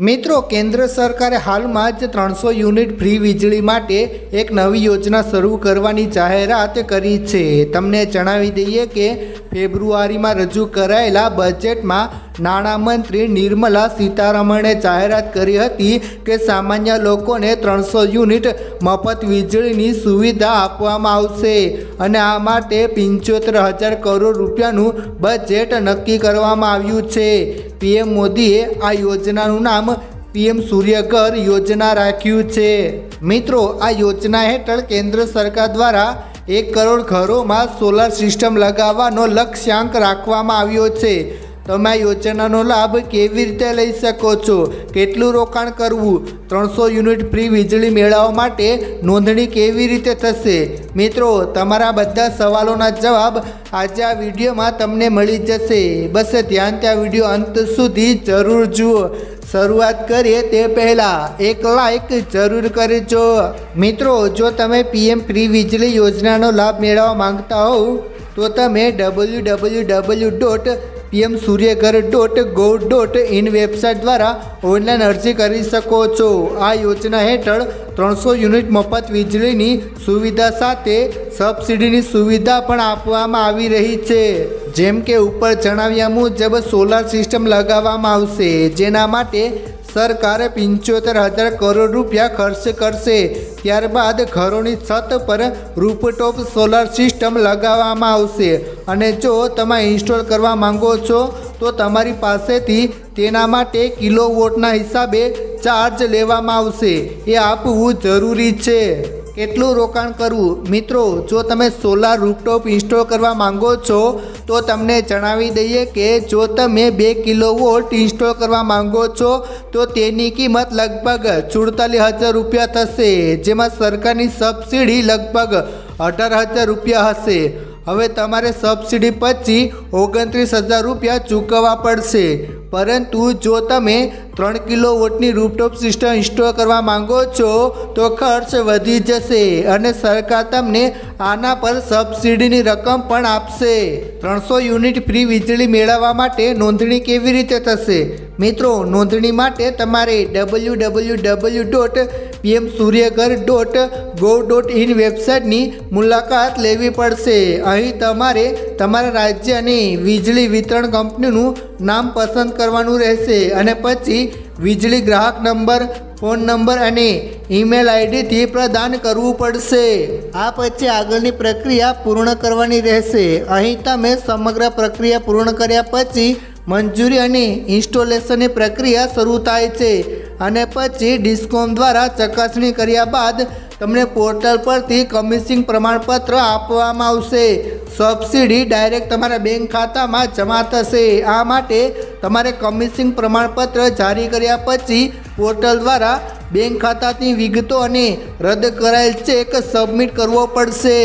મિત્રો, કેન્દ્ર સરકારે હાલમાં જ ત્રણસો યુનિટ ફ્રી વીજળી માટે એક નવી યોજના શરૂ કરવાની જાહેરાત કરી છે. તમને જણાવી દઈએ કે ફેબ્રુઆરીમાં રજૂ કરાયેલા બજેટમાં નાણામંત્રી નિર્મલા સીતારમણે જાહેરાત કરી હતી કે સામાન્ય લોકોને ત્રણસો યુનિટ મફત વીજળીની સુવિધા આપવામાં આવશે અને આ માટે પંચોતેર હજાર કરોડ રૂપિયાનું બજેટ નક્કી કરવામાં આવ્યું છે. પીએમ મોદીએ આ યોજનાનું નામ પીએમ સૂર્યઘર યોજના રાખ્યું છે. મિત્રો, આ યોજના હેઠળ કેન્દ્ર સરકાર દ્વારા એક કરોડ ઘરોમાં સોલાર સિસ્ટમ લગાવવાનો લક્ષ્યાંક રાખવામાં આવ્યો છે. તમે યોજનાનો લાભ કેવી રીતે લઈ શકો છો? કેટલું રોકાણ કરવું? ત્રણસો યુનિટ ફ્રી વીજળી મેળવવા માટે નોંધણી કેવી રીતે થશે? મિત્રો, તમારા બધા સવાલોના જવાબ આજે આ વિડીયોમાં તમને મળી જશે. બસ ધ્યાનથી આ વીડિયો અંત સુધી જરૂર જુઓ. શરૂઆત કરીએ તે પહેલાં એક લાઈક જરૂર કરજો. મિત્રો, જો તમે પીએમ ફ્રી વીજળી યોજનાનો લાભ મેળવવા માંગતા હોવ, તો તમે W W W dot PM Suryaghar dot gov dot in website દ્વારા ઓનલાઈન અરજી કરી શકો છો. આ યોજના હેઠળ ત્રણસો યુનિટ મફત વીજળીની સુવિધા સાથે સબસિડીની સુવિધા પણ આપવામાં આવી રહી છે. જેમ કે ઉપર જણાવ્યા મુજબ સોલાર સિસ્ટમ લગાવવામાં આવશે, જેના માટે સરકાર પંચોતેર હજાર કરોડ રૂપિયા ખર્ચ કરશે. ત્યારબાદ ઘરોની છત પર રૂપટોપ સોલાર સિસ્ટમ લગાવવામાં આવશે. અને જો તમે ઇન્સ્ટોલ કરવા માંગો છો, તો તમારી પાસેથી તેના માટે કિલો વોટના હિસાબે ચાર્જ લેવામાં આવશે. એ આપવું જરૂરી છે. કેટલું રોકાણ કરવું? મિત્રો, જો તમે સોલાર રૂપટોપ ઇન્સ્ટોલ કરવા માંગો છો તો તમને જણાવી દઈએ કે જો તમે બે કિલો વોલ્ટ ઇન્સ્ટોલ કરવા માંગો છો, તો તેની કિંમત લગભગ સુડતાલીસ હજાર રૂપિયા થશે, જેમાં સરકારની સબસિડી લગભગ અઢાર હજાર રૂપિયા હશે. હવે તમારે સબસિડી પછી ઓગણત્રીસ હજાર રૂપિયા ચૂકવવા પડશે. પરંતુ જો તમે ત્રણ કિલો વોટની રૂપટોપ સિસ્ટમ ઇન્સ્ટોલ કરવા માંગો છો, તો ખર્ચ વધી જશે અને સરકાર તમને આના પર સબસિડીની રકમ પણ આપશે. ત્રણસો યુનિટ ફ્રી વીજળી મેળવવા માટે નોંધણી કેવી રીતે થશે? મિત્રો, નોંધણી માટે તમારે W W W dot PM Suryaghar dot gov dot in વેબસાઇટની મુલાકાત લેવી પડશે. અહીં તમારે તમારા રાજ્યની વીજળી વિતરણ કંપનીનું નામ પસંદ કરવાનું રહેશે અને પછી વીજળી ગ્રાહક નંબર, ફોન નંબર અને ઈમેલ આઈડીથી પ્રદાન કરવું પડશે. આ પછી આગળની પ્રક્રિયા પૂર્ણ કરવાની રહેશે. અહીં તમે સમગ્ર પ્રક્રિયા પૂર્ણ કર્યા પછી મંજૂરી અને ઇન્સ્ટોલેશનની પ્રક્રિયા શરૂ થાય છે અને પછી ડિસ્કોમ દ્વારા ચકાસણી કર્યા બાદ તમને પોર્ટલ પરથી કમિશિંગ પ્રમાણપત્ર આપવામાં આવશે. સબસિડી ડાયરેક્ટ તમારા બેંક ખાતામાં જમા થશે. આ માટે તમારે કમિશિંગ પ્રમાણપત્ર જારી કર્યા પછી પોર્ટલ દ્વારા બેંક ખાતાની વિગતો અને રદ કરાયેલ ચેક સબમિટ કરવો પડશે.